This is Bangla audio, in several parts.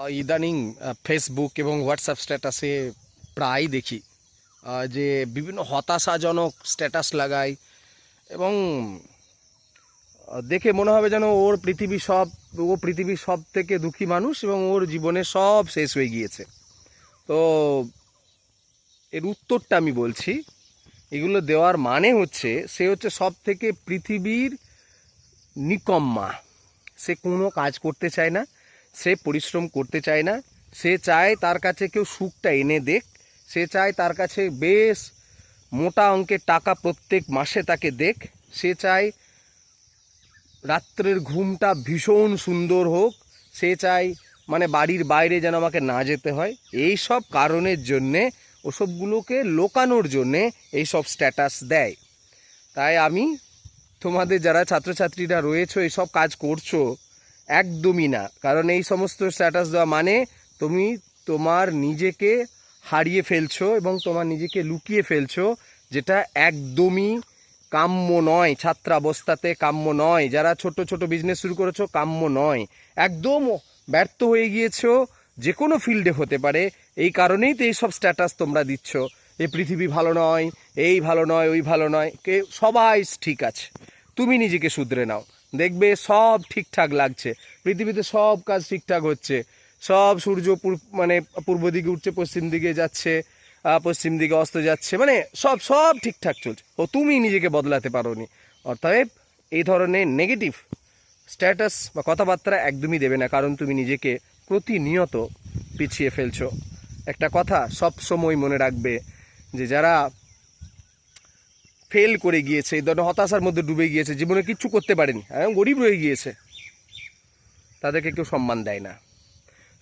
ইদানিং ফেসবুক এবং হোয়াটসঅ্যাপ স্ট্যাটাসে প্রায় দেখি যে বিভিন্ন হতাশাজনক স্ট্যাটাস লাগায় এবং দেখে মনে হবে যেন ওর পৃথিবী সব, ও পৃথিবীর সব থেকে দুঃখী মানুষ এবং ওর জীবনে সব শেষ হয়ে গিয়েছে। তো এর উত্তরটা আমি বলছি, এগুলো দেওয়ার মানে হচ্ছে, সে হচ্ছে সব থেকে পৃথিবীর নিকম্মা। সে কোনো কাজ করতে চায় না সে পরিশ্রম করতে চায় না। সে চায় তার কাছে কেউ সুখটা এনে দেখ। সে চায় তার কাছে বেশ মোটা অঙ্কের টাকা প্রত্যেক মাসে তাকে দেখ। সে চায় রাত্রের ঘুমটা ভীষণ সুন্দর হোক। সে চায় মানে বাড়ির বাইরে যেন আমাকে না যেতে হয়। এই সব কারণের জন্যে ওসবগুলোকে লোকানোর জন্যে এই সব স্ট্যাটাস দেয়। তাই আমি তোমাদের যারা ছাত্রছাত্রীরা রয়েছো এইসব কাজ করছ একদমই না। কারণ এই সমস্ত স্ট্যাটাস দেওয়া মানে তুমি তোমার নিজেকে হারিয়ে ফেলছো এবং তোমার নিজেকে লুকিয়ে ফেলছো, যেটা একদমই কাম্য নয়, ছাত্রাবস্থাতে কাম্য নয়। যারা ছোট ছোট বিজনেস শুরু করেছ, কাম্য নয়। একদম ব্যর্থ হয়ে গিয়েছো যে কোনো ফিল্ডে হতে পারে। এই কারণেই তো এইসব স্ট্যাটাস তোমরা দিচ্ছ। এই পৃথিবী ভালো নয়, এই ভালো নয়, ওই ভালো নয়। কে, সবাই ঠিক আছে। তুমি নিজেকে শুধরে নাও। দেখবে সব ঠিকঠাক লাগছে। পৃথিবীতে সব কাজ ঠিকঠাক হচ্ছে। সব সূর্য মানে পূর্ব দিকে উঠছে, পশ্চিম দিকে যাচ্ছে পশ্চিম দিকে অস্ত যাচ্ছে মানে সব সব ঠিকঠাক চলছে। ও তুমি নিজেকে বদলাতে পারোনি। অর্থাৎ এই ধরনের নেগেটিভ স্ট্যাটাস বা কথাবার্তা একদমই দেবে না, কারণ তুমি নিজেকে প্রতিনিয়ত পিছিয়ে ফেলছো। একটা কথা সব সময় মনে রাখবে যে যারা ফেল করে গিয়েছে, এই ধরনের হতাশার মধ্যে ডুবে গিয়েছে, জীবনে কিচ্ছু করতে পারেনি, এবং গরিব রয়ে গিয়েছে। তাদেরকে কেউ সম্মান দেয় না।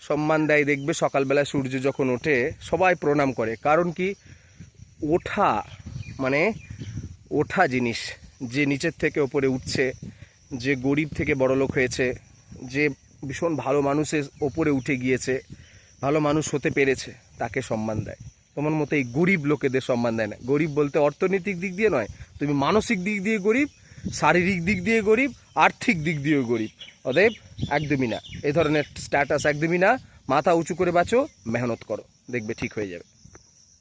সম্মান দেয়, দেখবে সকালবেলা সূর্য যখন ওঠে, সবাই প্রণাম করে। কারণ কি? ওঠা মানে ওঠা জিনিস, যে নিচের থেকে ওপরে উঠছে, যে গরিব থেকে বড়লোক হয়েছে, যে ভীষণ ভালো মানুষের ওপরে উঠে গিয়েছে, ভালো মানুষ হতে পেরেছে, তাকে সম্মান দেয়। তোমার মতো এই গরিব লোকেদের সম্মান দেয় না। গরিব বলতে অর্থনৈতিক দিক দিয়ে নয়, তুমি মানসিক দিক দিয়ে গরিব, শারীরিক দিক দিয়ে গরিব, আর্থিক দিক দিয়েও গরিব। অতএব একদমই না। এ ধরনের স্ট্যাটাস একদমই না। মাথা উঁচু করে বাঁচো, মেহনত করো। দেখবে ঠিক হয়ে যাবে।